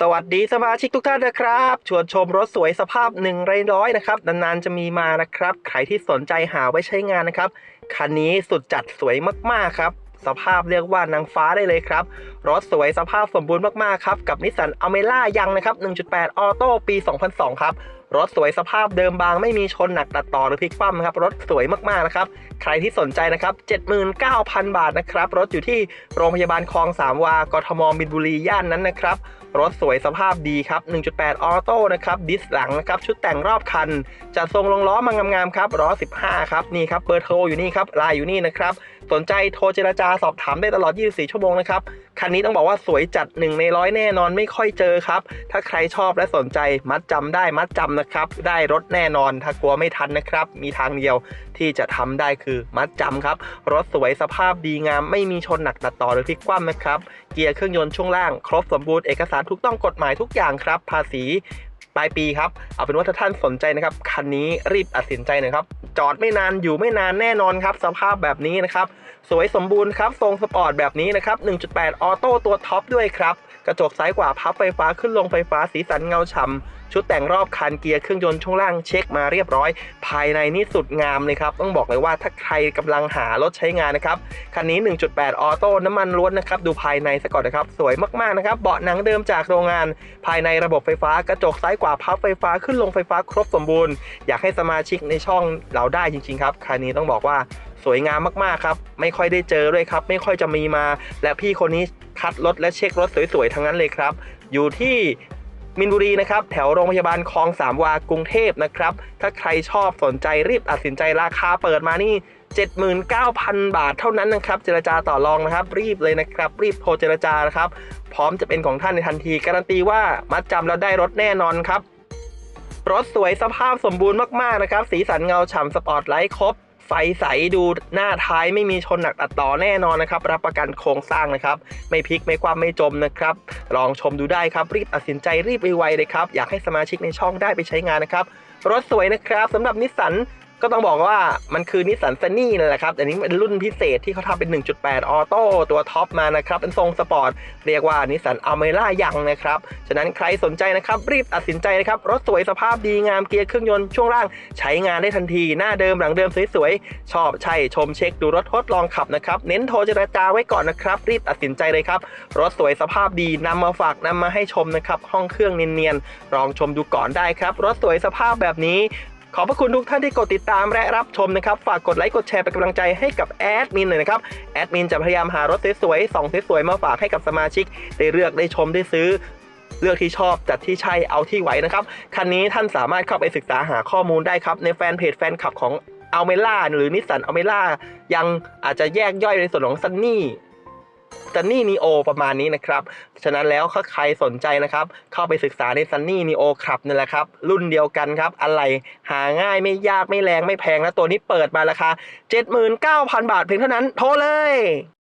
สวัสดีสมาชิกทุกท่านนะครับ ชวนชมรถสวยสภาพ1นึ่งร้อยนะครับ นานๆจะมีมานะครับ ใครที่สนใจหาไว้ใช้งานนะครับ คันนี้สุดจัดสวยมากๆครับ สภาพเรียกว่านางฟ้าได้เลยครับ รถสวยสภาพสมบูรณ์มากๆครับ กับนิสสันอเมร่ายังนะครับ 1.8 ออโต้ปี 2002 ครับ รถสวยสภาพเดิมบางไม่มีชนหนักตัดต่อหรือพลิกคว่ำนะครับ รถสวยมากๆนะครับ ใครที่สนใจนะครับ 79,000 บาทนะครับ รถอยู่ที่โรงพยาบาลคลองสามวากทมมินบุรีย่านนั้นนะครับ รถสวยสภาพดีครับ 1.8 ออโต้นะครับ ดิสหลังนะครับ ชุดแต่งรอบคัน จัดทรงลงล้อมางามๆครับล้อ15 ครับ นี่ครับเบอร์โทรอยู่นี่ครับไลน์อยู่นี่นะครับ สนใจโทรเจราจาสอบถามได้ตลอด 24 ชั่วโมงนะครับคันนี้ต้องบอกว่าสวยจัดหนึ่งในร้อยแน่นอนไม่ค่อยเจอครับ ถ้าใครชอบและสนใจมัดจำได้มัดจำนะครับ ได้รถแน่นอนถ้ากลัวไม่ทันนะครับ มีทางเดียวที่จะทำได้คือมัดจำครับ รถสวยสภาพดีงาม ไม่มีชนหนักตัดต่อหรือพลิกคว่ำนะครับ เกียร์เครื่องยนต์ช่วงล่าง ครบสมบูรณ์เอกสารถูกต้องกฎหมายทุกอย่างครับ ภาษี ปลายปีครับ เอาเป็นว่าถ้าท่านสนใจนะครับคันนี้รีบตัดสินใจหน่อยครับ จอดไม่นานอยู่ไม่นานแน่นอนครับ สภาพแบบนี้นะครับ สวยสมบูรณ์ครับ ทรงสปอร์ตแบบนี้นะครับ 1.8 ออโต้ตัวท็อปด้วยครับ กระจกซ้ายขวาพับไฟฟ้าขึ้นลงไฟฟ้าสีสันเงาฉ่ำชุดแต่งรอบคันเกียร์เครื่องยนต์ช่วงล่างเช็คมาเรียบร้อย ภายในนี่สุดงามเลยครับ ต้องบอกเลยว่าถ้าใครกำลังหารถใช้งานนะครับ คันนี้ 1.8 ออโต้น้ำมันล้วนนะครับ ดูภายในซะก่อนนะครับ สวยมากๆนะครับ เบาะหนังเดิมจากโรงงาน ภายในระบบไฟฟ้ากระจกซ้ายขวาพับไฟฟ้าขึ้นลงไฟฟ้าครบสมบูรณ์ อยากให้สมาชิกในช่องเราได้จริง ๆ ครับคันนี้ต้องบอกว่าสวยงามมากๆครับ ไม่ค่อยได้เจอด้วยครับ ไม่ค่อยจะมีมา และพี่คนนี้คัดรถและเช็ครถสวยๆทั้งนั้นเลยครับ อยู่ที่ มินบุรีนะครับแถวโรงพยาบาลคลองสามวากรุงเทพนะครับ ถ้าใครชอบสนใจรีบตัดสินใจราคาเปิดมานี่ 79,000 บาทเท่านั้นนะครับ เจรจาต่อรองนะครับ รีบเลยนะครับ รีบโทรเจรจานะครับ พร้อมจะเป็นของท่านในทันที การันตีว่ามัดจำแล้วได้รถแน่นอนครับรถสวยสภาพสมบูรณ์มากๆนะครับ สีสันเงาฉ่ำสปอร์ตไลท์ครบ ใสดูหน้าท้ายไม่มีชนหนักตัดต่อแน่นอนนะครับ รับประกันโครงสร้างนะครับ ไม่พลิกไม่คว่ำไม่จมนะครับ ลองชมดูได้ครับ รีบตัดสินใจรีบไวๆเลยครับ อยากให้สมาชิกในช่องได้ไปใช้งานนะครับ รถสวยนะครับสำหรับนิสสัน ก็ต้องบอกว่ามันคือนิสสันซันนี่นั่นแหละครับแต่นี้เป็นรุ่นพิเศษที่เขาทำเป็น 1.8 ออโต้ตัวท็อปมานะครับ เป็นทรงสปอร์ต เรียกว่านิสสันอเมร่ายังนะครับ ฉะนั้นใครสนใจนะครับ รีบตัดสินใจนะครับ รถสวยสภาพดีงามเกียร์เครื่องยนต์ช่วงล่างใช้งานได้ทันที หน้าเดิมหลังเดิมสวยๆ ชอบใช่ชมเช็คดูรถทดลองขับนะครับ เน้นโทรเจรจาไว้ก่อนนะครับ รีบตัดสินใจเลยครับ รถสวยสภาพดีนำมาฝากนำมาให้ชมนะครับ ห้องเครื่องเนียนๆลองชมดูก่อนได้ครับ รถสวยสภาพแบบนี้ ขอบพระคุณทุกท่านที่กดติดตามและรับชมนะครับ ฝากกดไลค์กดแชร์เป็นกำลังใจให้กับแอดมินหน่อยนะครับ แอดมินจะพยายามหารถสวยๆส่องสวยๆมาฝากให้กับสมาชิก ได้เลือกได้ชมได้ซื้อเลือกที่ชอบจัดที่ใช่เอาที่ไหวนะครับ คันนี้ท่านสามารถเข้าไปศึกษาหาข้อมูลได้ครับ ในแฟนเพจแฟนคลับของอัลเมล่าหรือนิสสันอัลเมล่ายังอาจจะแยกย่อยในส่วนของซันนี่ ซันนี่นีโอประมาณนี้นะครับ ฉะนั้นแล้วถ้าใครสนใจนะครับ เข้าไปศึกษาในซันนี่นีโอครับนี่แหละครับ รุ่นเดียวกันครับ อะไรหาง่ายไม่ยากไม่แรงไม่แพงและตัวนี้เปิดมาราคา 79,000 บาทเพียงเท่านั้นโทรเลย